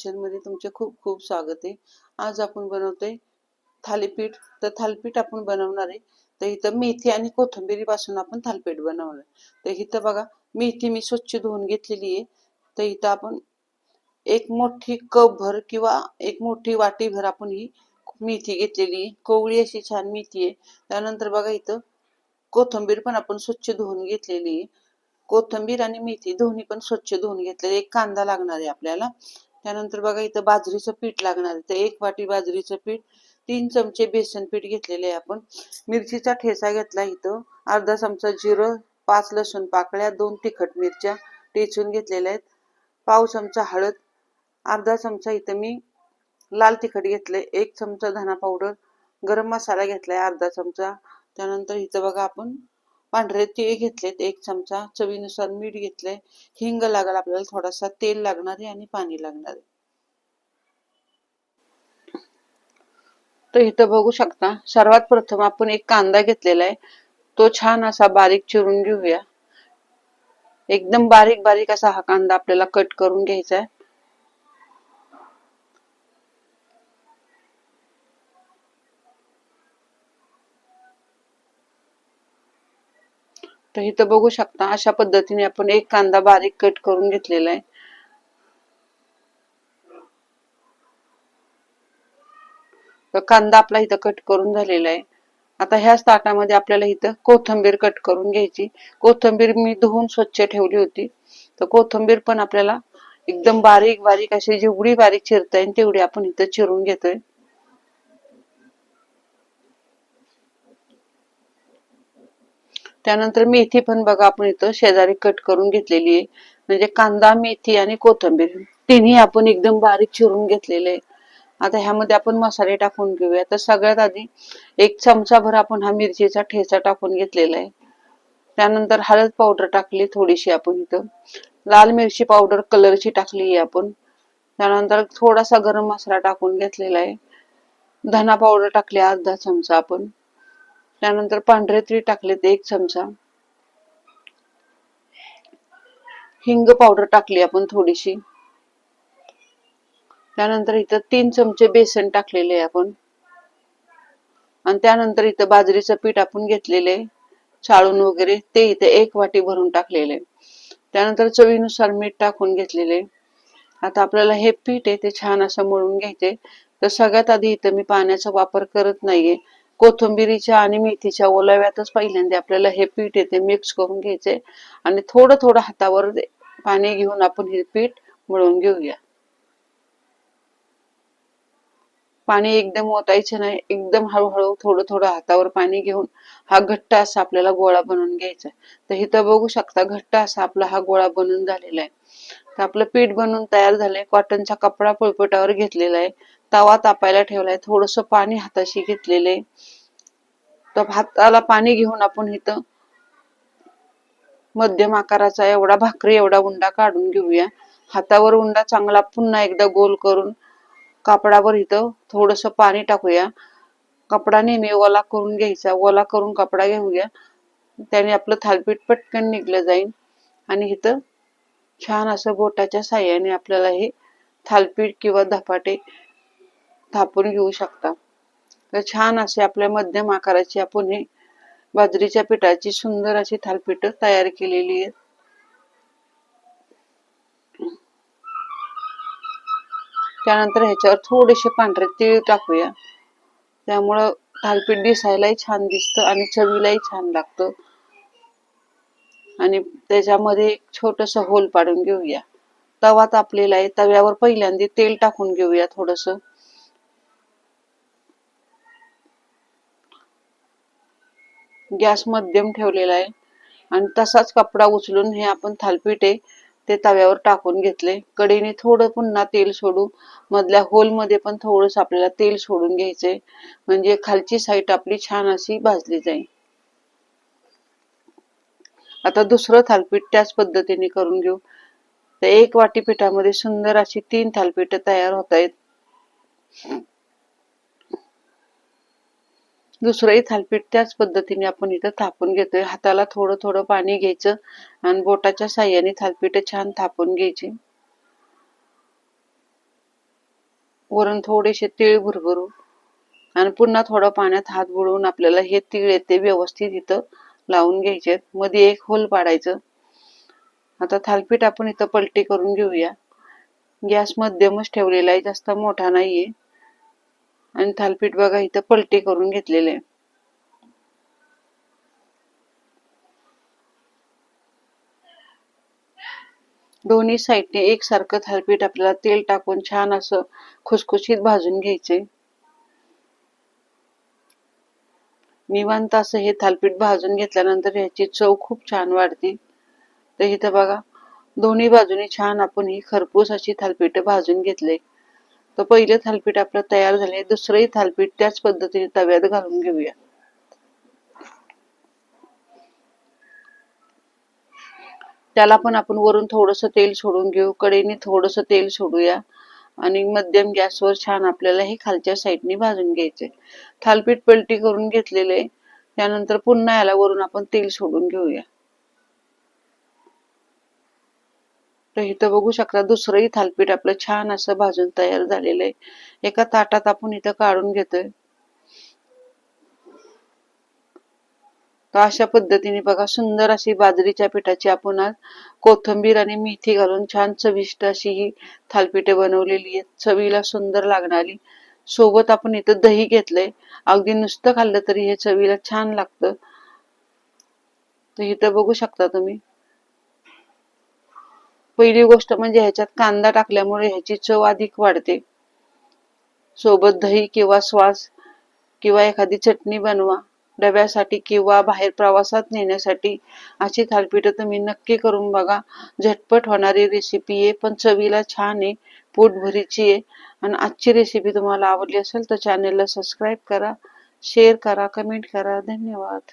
किचनमध्ये तुमचे खूप खूप स्वागत आहे. आज आपण बनवतोय थालीपीठ. तर थालीपीठ आपण बनवणार आहे. तर इथं मेथी आणि कोथंबीरी पासून आपण थालीपीठ बनवणार तर इथं बघा मेथी मी स्वच्छ धुवून घेतलेली आहे. तर इथं आपण एक मोठी कप भर किंवा एक मोठी वाटी भर आपण ही मेथी घेतलेली आहे. कोवळी अशी छान मेथी आहे. त्यानंतर बघा इथं कोथिंबीर पण आपण स्वच्छ धुवून घेतलेली आहे. कोथिंबीर आणि मेथी दोन्ही पण स्वच्छ धुवून घेतलेले एक कांदा लागणार आहे आपल्याला. त्यानंतर बघा इथं बाजरीचं पीठ लागणार तर एक वाटी बाजरीचं पीठ तीन चमचे बेसन पीठ घेतलेले आहे आपण. मिरचीचा ठेचा घेतला इथं. अर्धा चमचा जिरं पाच लसूण पाकळ्या दोन तिखट मिरच्या टेचून घेतलेल्या आहेत. पाव चमचा हळद अर्धा चमचा इथं मी लाल तिखट घेतलंय. एक चमचा धना पावडर गरम मसाला घेतलाय अर्धा चमचा. त्यानंतर इथं बघा आपण पांढरे तीळ घेतलेत एक चमचा चवीनुसार मीठ घेतलंय. हिंग लागेल आपल्याला थोडासा तेल लागणार आहे आणि पाणी लागणार आहे. तर इथं बघू शकता सर्वात प्रथम आपण एक कांदा घेतलेला आहे. तो छान असा बारीक चिरून घेऊया. एकदम बारीक बारीक असा हा कांदा आपल्याला कट करून घ्यायचा आहे. तर इथं बघू शकता अशा पद्धतीने आपण एक कांदा बारीक कट करून घेतलेला आहे. तर कांदा आपला इथं कट करून झालेला आहे. आता ह्याच ताटामध्ये आपल्याला इथं कोथंबीर कट करून घ्यायची. कोथंबीर मी धुवून स्वच्छ ठेवली होती. तर कोथंबीर पण आपल्याला एकदम बारीक बारीक अशी जेवढी बारीक चिरता येईल तेवढी आपण इथं चिरून घेतोय. त्यानंतर मेथी पण बघा आपण इथं शेजारी कट करून घेतलेली आहे. म्हणजे कांदा मेथी आणि कोथंबीर तिन्ही आपण एकदम बारीक चिरून घेतलेले आहे. आता ह्यामध्ये आपण मसाले टाकून घेऊया. तर सगळ्यात आधी एक चमचाभर आपण हा मिरचीचा ठेचा टाकून घेतलेला आहे. त्यानंतर हळद पावडर टाकली थोडीशी आपण इथं. लाल मिरची पावडर कलरची टाकली आहे आपण. त्यानंतर थोडासा गरम मसाला टाकून घेतलेला आहे. धना पावडर टाकली अर्धा चमचा आपण. त्यानंतर पांढरे तीळ टाकलेत एक चमचा. हिंग पावडर टाकली आपण थोडीशी. त्यानंतर इथं तीन चमचे बेसन टाकलेले आहे आपण. आणि त्यानंतर इथं बाजरीचं पीठ आपण घेतलेले चाळून वगैरे ते इथे एक वाटी भरून टाकलेले त्यानंतर चवीनुसार मीठ टाकून घेतलेले आता आपल्याला हे पीठ आहे ते छान असं मळून घ्यायचे तर सगळ्यात आधी इथं मी पाण्याचा वापर करत नाहीये. कोथिंबिरीच्या आणि मेथीच्या ओलाव्यातच पहिल्यांदा आपल्याला हे पीठ येते मिक्स करून घ्यायचे. आणि थोडं थोडं हातावर पाणी घेऊन आपण हे पीठ मिळवून घेऊया. पाणी एकदम ओतायचे नाही एकदम हळूहळू थोडं थोडं हातावर पाणी घेऊन हा घट्ट असा आपल्याला गोळा बनवून घ्यायचा तर इथं बघू शकता घट्ट असा आपला हा गोळा बनून झालेला आहे. तर आपलं पीठ बनवून तयार झालंय. कॉटनचा कपडा पोळपटावर घेतलेला आहे. तवा तापायला ठेवलाय. थोडस पाणी हाताशी घेतलेले तर हाताला पाणी घेऊन आपण इथं मध्यम आकाराचा एवढा भाकरी एवढा उंडा काढून घेऊया. हातावर उंडा चांगला पुन्हा एकदा गोल करून कापडावर इथं थोडस पाणी टाकूया. कपडा नेहमी ओला करून घ्यायचा. ओला करून कपडा घेऊया. त्याने आपलं थालपीठ पटकन निघलं जाईल. आणि इथं छान असं बोटाच्या साह्याने आपल्याला हे थालपीठ किंवा धपाटे थापून घेऊ शकता. तर छान असे आपल्या मध्यम आकाराची आपण हे बाजरीच्या पिठाची सुंदर अशी थालपीठ तयार केलेली आहेत. त्यानंतर ह्याच्यावर थोडेसे पांढरे तीळ टाकूया. त्यामुळं थालपीठ दिसायलाही छान दिसतं आणि चवीलाही छान लागतं. आणि त्याच्यामध्ये एक छोटस होल पाडून घेऊया. तवा तापलेला आहे तव्यावर पहिल्यांदा तेल टाकून घेऊया थोडस. गॅस मध्यम ठेवलेला आहे. आणि तसाच कपडा उचलून हे आपण थालपीठे ते तव्यावर टाकून घेतले कडेने थोडं पुन्हा तेल सोडू. मधल्या होलमध्ये पण थोडस आपल्याला तेल सोडून घ्यायचंय. म्हणजे खालची साईड आपली छान अशी भाजली जाईल. आता दुसरं थालपीठ त्याच पद्धतीने करून घेऊ. तर एक वाटी पिठामध्ये सुंदर अशी तीन थालपीठ तयार होत आहेत. दुसरंही थालपीठ त्याच पद्धतीने आपण इथं थापून घेतोय. हाताला थोडं थोडं पाणी घ्यायचं आणि बोटाच्या साह्याने थालपीठ छान थापून घ्यायची. वरून थोडेसे तीळ भुरभुरू आणि पुन्हा थोडं पाण्यात हात बुडवून आपल्याला हे तीळ येते व्यवस्थित इथं लावून घ्यायचे मध्ये एक होल पाडायचं. आता थालपीठ आपण इथं पलटी करून घेऊया. गॅस मध्यमच ठेवलेला आहे जास्त मोठा नाहीये. आणि थालपीठ बघा इथं पलटी करून घेतलेले आहे. दोन्ही साईडने एकसारखं थालपीठ आपल्याला तेल टाकून छान असं खुसखुशीत भाजून घ्यायचे निवांत असं हे थालपीठ भाजून घेतल्यानंतर ह्याची चव खूप छान वाढते. तर इथं बघा दोन्ही बाजूने छान आपण ही खरपूस अशी थालपीठ भाजून घेतले. तर पहिले थालपीठ आपलं तयार झाले दुसरंही थालपीठ त्याच पद्धतीने तव्यात घालून घेऊया. त्याला पण आपण वरून थोडस तेल सोडून घेऊ कडेने थोडस तेल सोडूया. आणि मध्यम गॅसवर छान आपल्याला हे खालच्या साईडने भाजून घ्यायचे. थालपीठ पलटी करून घेतलेले त्यानंतर पुन्हा याला वरून आपण तेल सोडून घेऊया. तर इथं बघू शकता दुसरंही थालपीठ आपलं छान असं भाजून तयार झालेलं आहे. एका ताटात आपण इथं काढून घेतोय. तर अशा पद्धतीने बघा सुंदर अशी बाजरीच्या पिठाची आपण आज कोथिंबीर आणि मेथी घालून छान चविष्ट अशी ही थालपिठे बनवलेली आहेत. चवीला सुंदर लागणारी. सोबत आपण इथं दही घेतलंय. अगदी नुसतं खाल्लं तरी हे चवीला छान लागतं. तर इथं बघू शकता तुम्ही. पहिली गोष्ट म्हणजे ह्याच्यात कांदा टाकल्यामुळे ह्याची चव अधिक वाढते. सोबत दही किंवा श्वास किंवा एखादी चटणी बनवा. डब्यासाठी किंवा बाहेर प्रवासात नेण्यासाठी अशी थालपीठं तुम्ही नक्की करून बघा. झटपट होणारी रेसिपी आहे पण चवीला छान आहे पोटभरीची आहे. आणि आजची रेसिपी तुम्हाला आवडली असेल तर चॅनेलला सबस्क्राईब करा शेअर करा कमेंट करा. धन्यवाद.